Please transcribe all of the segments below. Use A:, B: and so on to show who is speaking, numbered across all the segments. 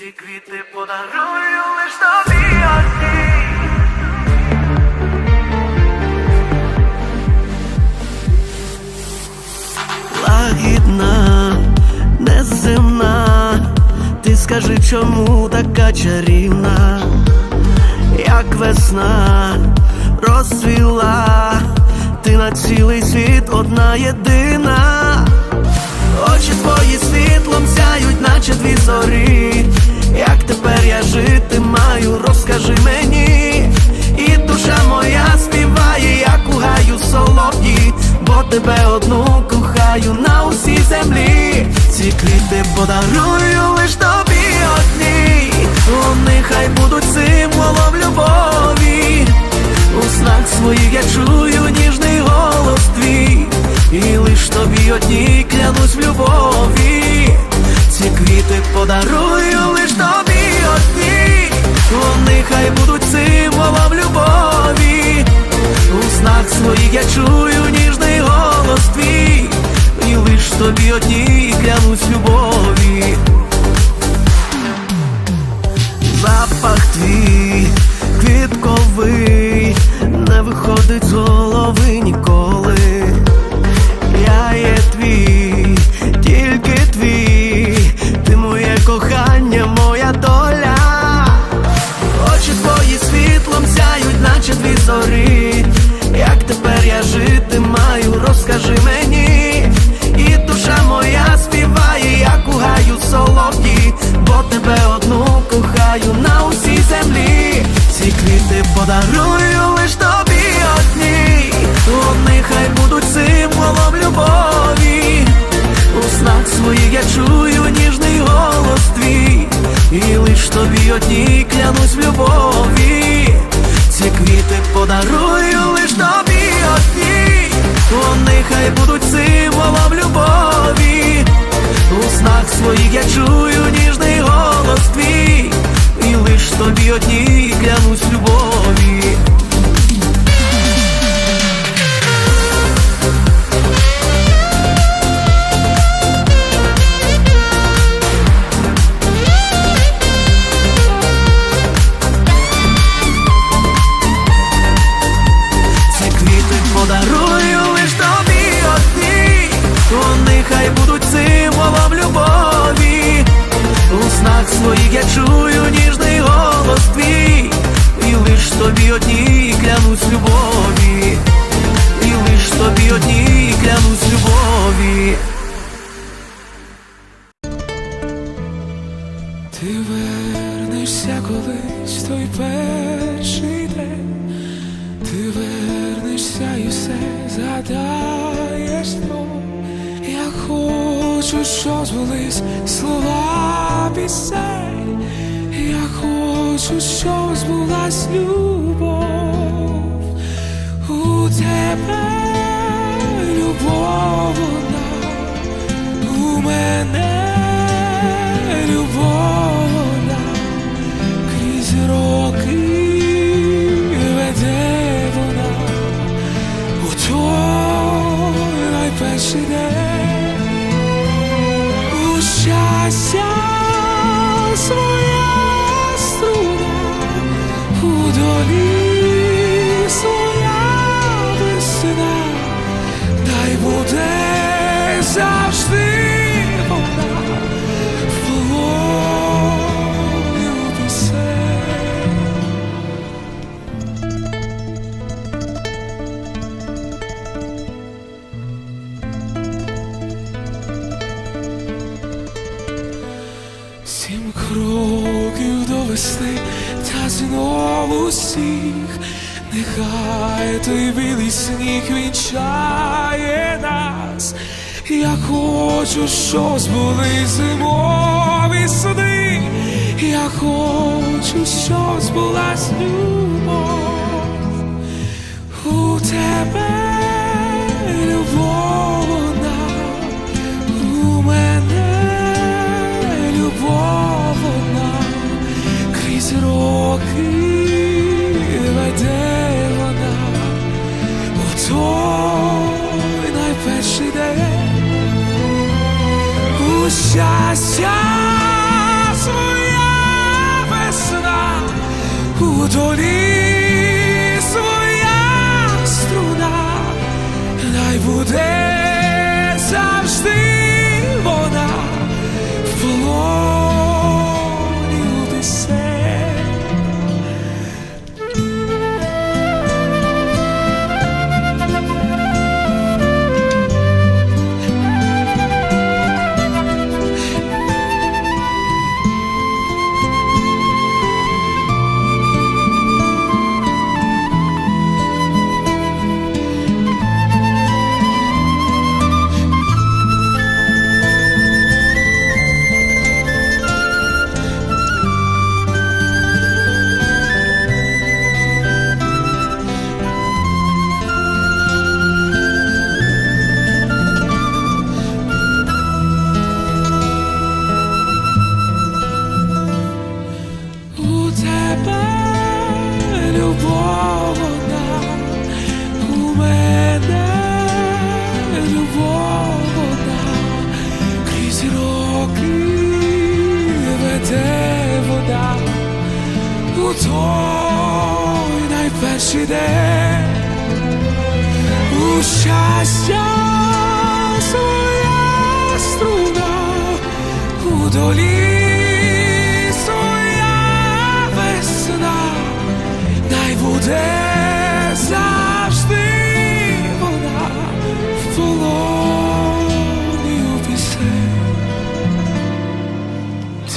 A: Ці квіти подарую лиш тобі одній. Лагідна, неземна, ти скажи, чому така чарівна, як весна розцвіла, ти на цілий світ одна єдина, очі твої світлом сяють, наче дві зорі. Як тепер я жити маю, розкажи мені, і душа моя співає, як у гаю солов'ї, бо тебе одну кохаю на усій землі. Ці квіти подарую лиш тобі одній. Вони хай будуть символом любові. У снах своїх я чую ніжний голос і лиш тобі одній клянусь в любові. Ці квіти подарую лиш тобі одній. Вони хай будуть символом любові. У снах своїх я чую ніжний голос твій, лиш
B: хочу, звелись слова пісень, я хочу, щоб збулась любов. У тебе любов вона у мене та усіх, нехай той білий сніг вінчає нас. Я хочу, щоб збули зимові сни. Я хочу, щоб збулась любов. У тебе щастя своя струна у своя весна, най буде завжди вона в полоні пісень.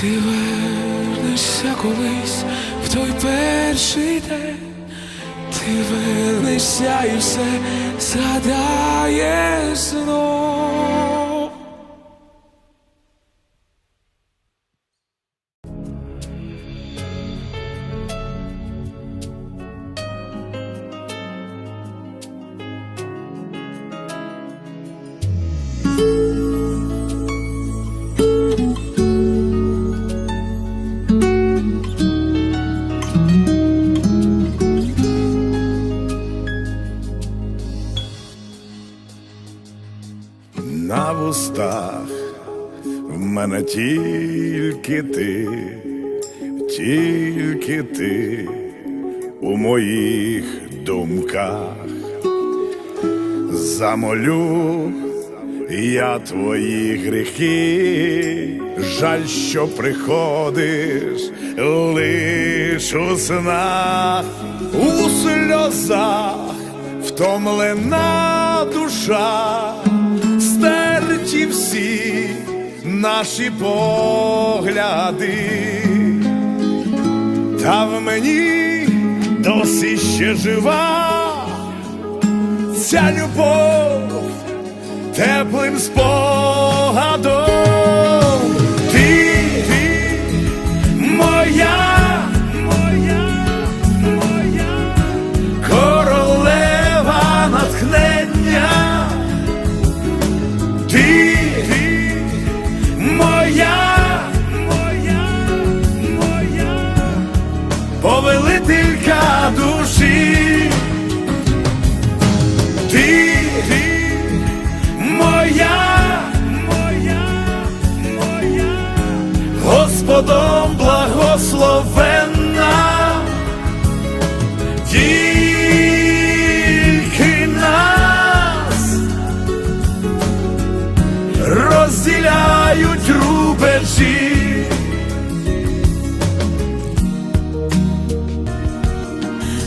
B: Ти вернешся колись в той перший день, вернешся і все згадаєш знов.
C: На в мене тільки ти, тільки ти у моїх думках. Замолю я твої гріхи, жаль, що приходиш лиш у снах, у сльозах втомлена душа, стерті всі наші погляди, та в мені досі ще жива ця любов теплим спогадом. Благословенна, тільки нас розділяють рубежі.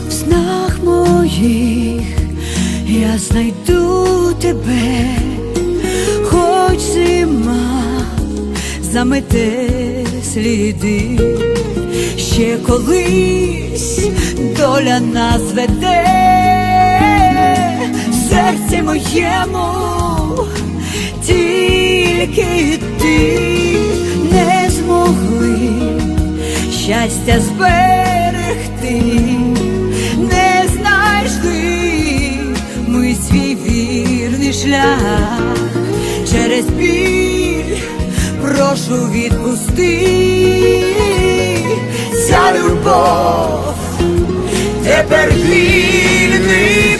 D: В снах моїх я знайду тебе, хоч зима замете сліди, ще колись доля нас веде, в серці моєму тільки ти не змогли щастя зберегти, не знайшли ми свій вірний шлях. Через біль, прошу відпусти ця любов, тепер вільний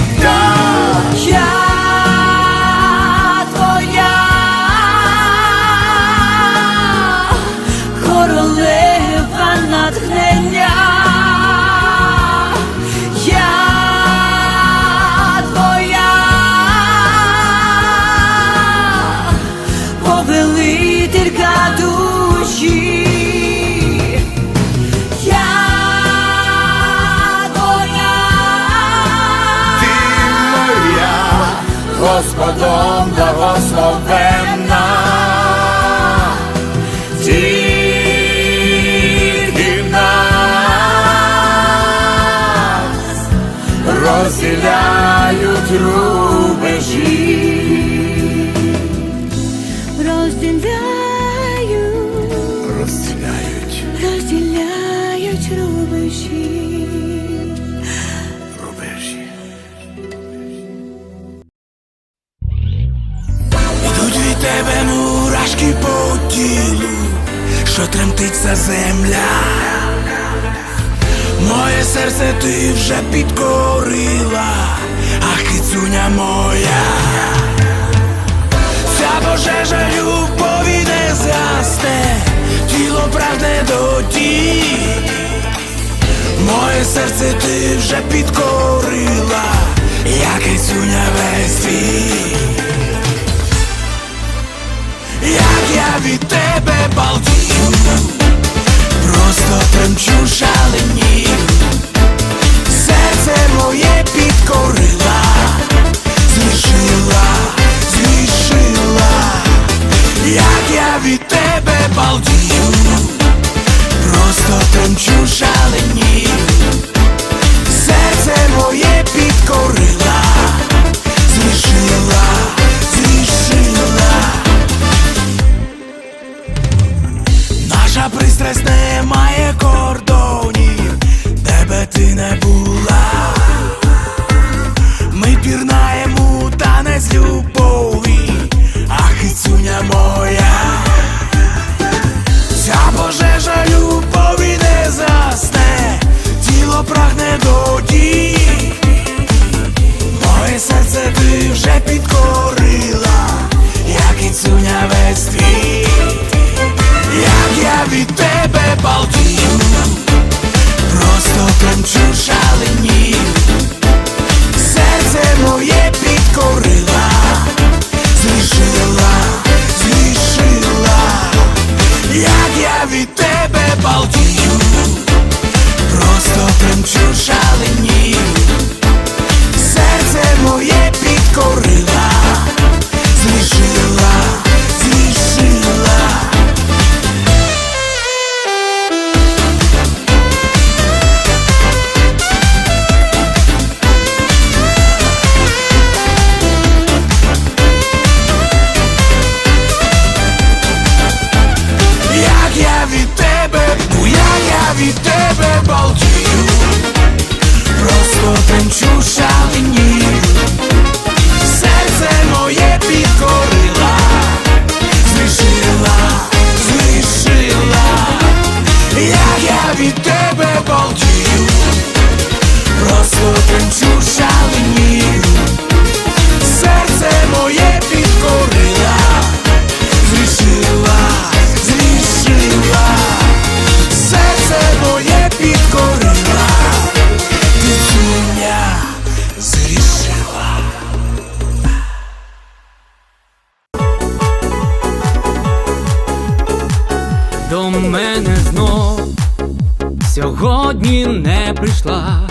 C: Серце ти вже підкорила, а кицюня моя. Ця пожежа любові не згасне, тіло прагне до дій. Моє серце ти вже підкорила, я кицюня весь твій. Як я від тебе балдію, просто тремчу шаленію, серце моє підкорила, зрішила, зрішила, як я від тебе балдію, просто тремчу шаленію, серце моє підкорила, До
E: мене знов. Сьогодні не прийшла,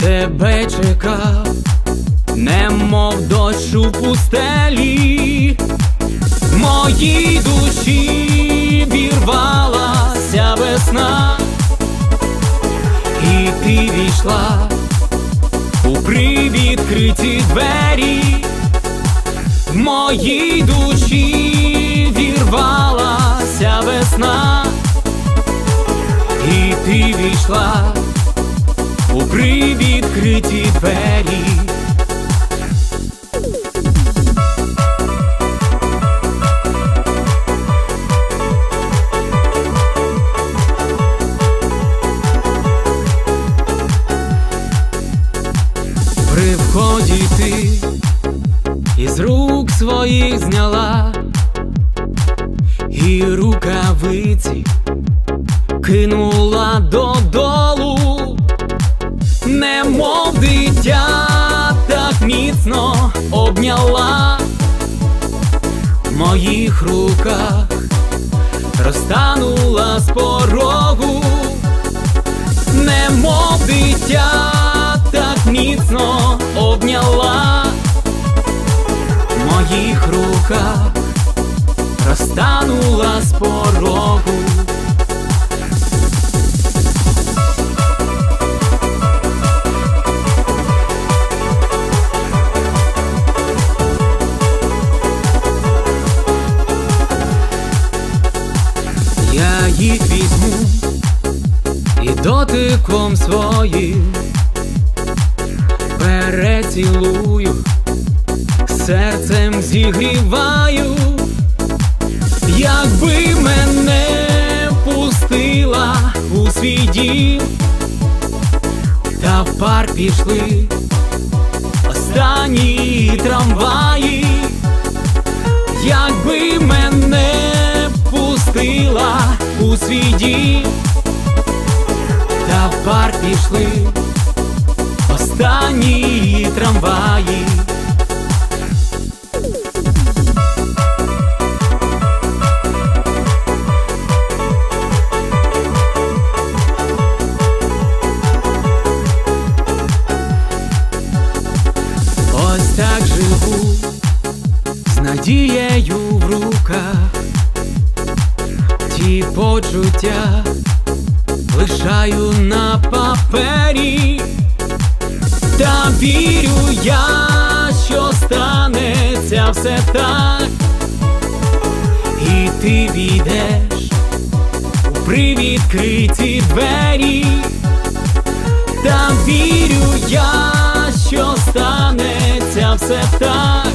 E: тебе чекав, немов дощ у пустелі, моїй душі вірвалася весна, і ти війшла у привідкриті двері. Моїй душі вірвалася весна, і ти війшла у привідкриті двері. Міцно обняла. В моїх руках, розтанула з порогу, немов дитя так міцно обняла. В моїх руках, розтанула з порогу. Їх візьму і дотиком своїм перецілую, серцем зігріваю, якби мене пустила у свій дім, та в парк пішли останні трамваї, якби мене пустила у свій дім, та в бар пішли останні трамваї. Та вірю я, що станеться все так, і ти війдеш у привідкриті двері. Та вірю я, що станеться все так,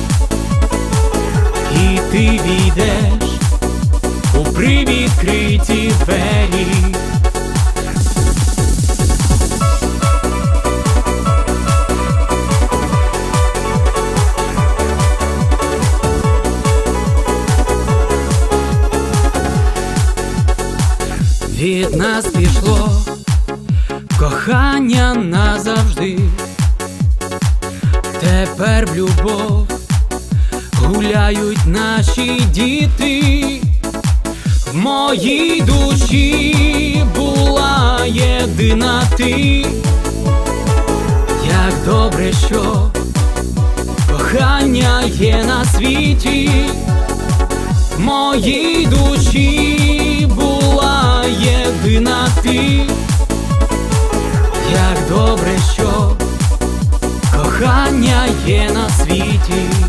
E: і ти війдеш у привідкриті двері. Від нас пішло кохання назавжди, тепер в любов гуляють наші діти, в моїй душі була єдина ти, як добре, що кохання є на світі, в моїй душі ти. Як добре, що кохання є на світі.